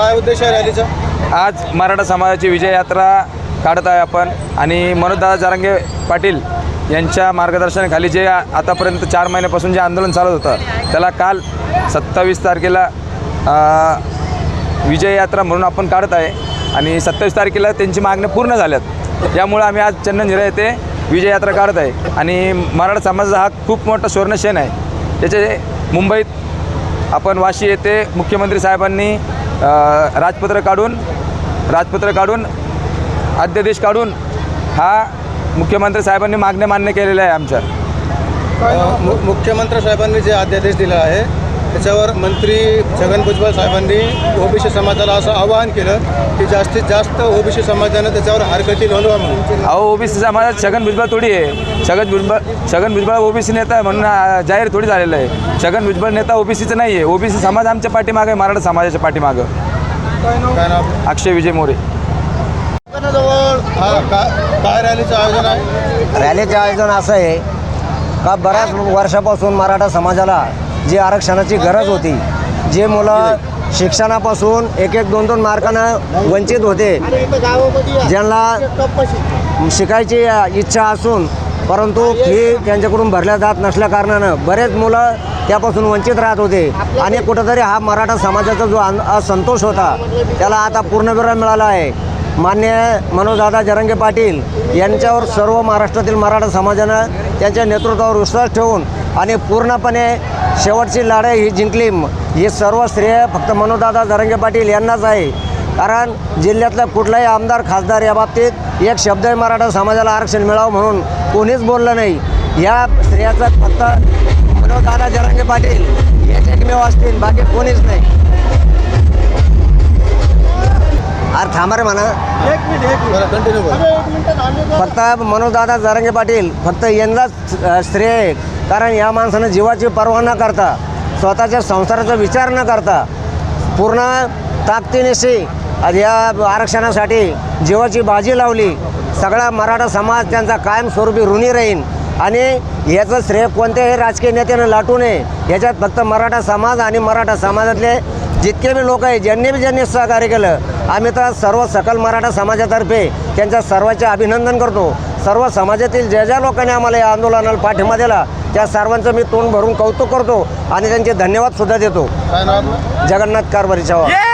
काय उद्देश आहे रॅलीचा? आज मराठा समाजाची विजय यात्रा काढत आहे आपण आणि मनोजदादा जारांगे पाटील यांच्या मार्गदर्शनाखाली जे आतापर्यंत चार महिन्यापासून जे आंदोलन चालत होतं त्याला काल सत्तावीस तारखेला विजय यात्रा म्हणून आपण काढत आहे आणि सत्तावीस तारखेला त्यांची मागण्या पूर्ण झाल्यात. यामुळे आम्ही आज चंदनझिरा येथे विजय यात्रा काढत आहे आणि मराठा समाजाचा हा खूप मोठा सुवर्णक्षण आहे. त्याचे मुंबईत आपण वाशी येथे मुख्यमंत्री साहेबांनी राजपत्र काढून राजपत्र काढून अध्यादेश काढून हा मुख्यमंत्री साहेबांनी मागण्या मान्य केलेल्या आहे आमच्या. मु- मुख्यमंत्री साहेबांनी जे अध्यादेश दिला आहे त्याच्यावर मंत्री छगन भुजबळ साहेबांनी ओबीसी समाजाला असं आवाहन केलं की जास्तीत जास्त ओबीसी समाजानं त्याच्यावर हरकती नोंदवा म्हणून. अहो ओबीसी समाजात छगन भुजबळ थोडी आहे. छगन भुजबळ छगन भुजबळ ओबीसी नेता आहे म्हणून जाहीर थोडी झालेलं आहे. छगन भुजबळ नेता ओबीसीचं नाही आहे. ओबीसी समाज आमच्या पाठीमागं आहे मराठा समाजाच्या पाठीमागं. अक्षय विजय मोरे. काय रॅलीचं आयोजन आहे? रॅलीचे आयोजन असं आहे का बऱ्याच वर्षापासून मराठा समाजाला जी आरक्षणाची गरज होती जे मुलं शिक्षणापासून एक एक दोन दोन मार्कानं वंचित होते ज्यांना शिकायची इच्छा असून परंतु फी त्यांच्याकडून भरल्या जात नसल्या कारणानं बरेच मुलं त्यापासून वंचित राहत होते. आणि कुठंतरी हा मराठा समाजाचा जो अन- असंतोष होता त्याला आता पूर्णविराम मिळाला आहे. मान्य मनोजदादा जरंगे पाटील यांच्यावर सर्व महाराष्ट्रातील मराठा समाजानं त्यांच्या नेतृत्वावर विश्वास ठेवून आणि पूर्णपणे शेवटची लढाई ही जिंकली. हे सर्व श्रेय फक्त मनोजदादा जरंगे पाटील यांनाच आहे. कारण जिल्ह्यातला कुठलाही आमदार खासदार या बाबतीत एक शब्दही मराठा समाजाला आरक्षण मिळावं म्हणून कोणीच बोललं नाही. या श्रेयाचा फक्त मनोजदादा जरंगे पाटील हेच एकमेव असतील बाकी कोणीच नाही. अरे थांबा रे म्हणा बरं कंटिन्यू करा फक्त मनोजदादा जारंगे पाटील फक्त यंदाच अ, श्रेय आहे कारण या माणसानं जीवाची पर्वा न करता स्वतःच्या संसाराचा विचार न करता पूर्ण ताकदीनिशी या आरक्षणासाठी जीवाची बाजी लावली. सगळा मराठा समाज त्यांचा कायमस्वरूपी ऋणी राहील आणि याचं श्रेय कोणत्याही राजकीय नेत्यानं लाटू नये. याच्यात फक्त मराठा समाज आणि मराठा समाजातले जितके बी लोक आहेत ज्यांनी बी ज्यांनी सहकार्य केलं आम्ही तर सर्व सकल मराठा समाजातर्फे त्यांच्या सर्वांचे अभिनंदन करतो. सर्व समाजातील ज्या ज्या लोकांनी आम्हाला या आंदोलनाला पाठिंबा दिला त्या सर्वांचं मी तोंड भरून कौतुक करतो आणि त्यांचे धन्यवाद सुद्धा देतो? जगन्नाथ कारभारी चव्हाण.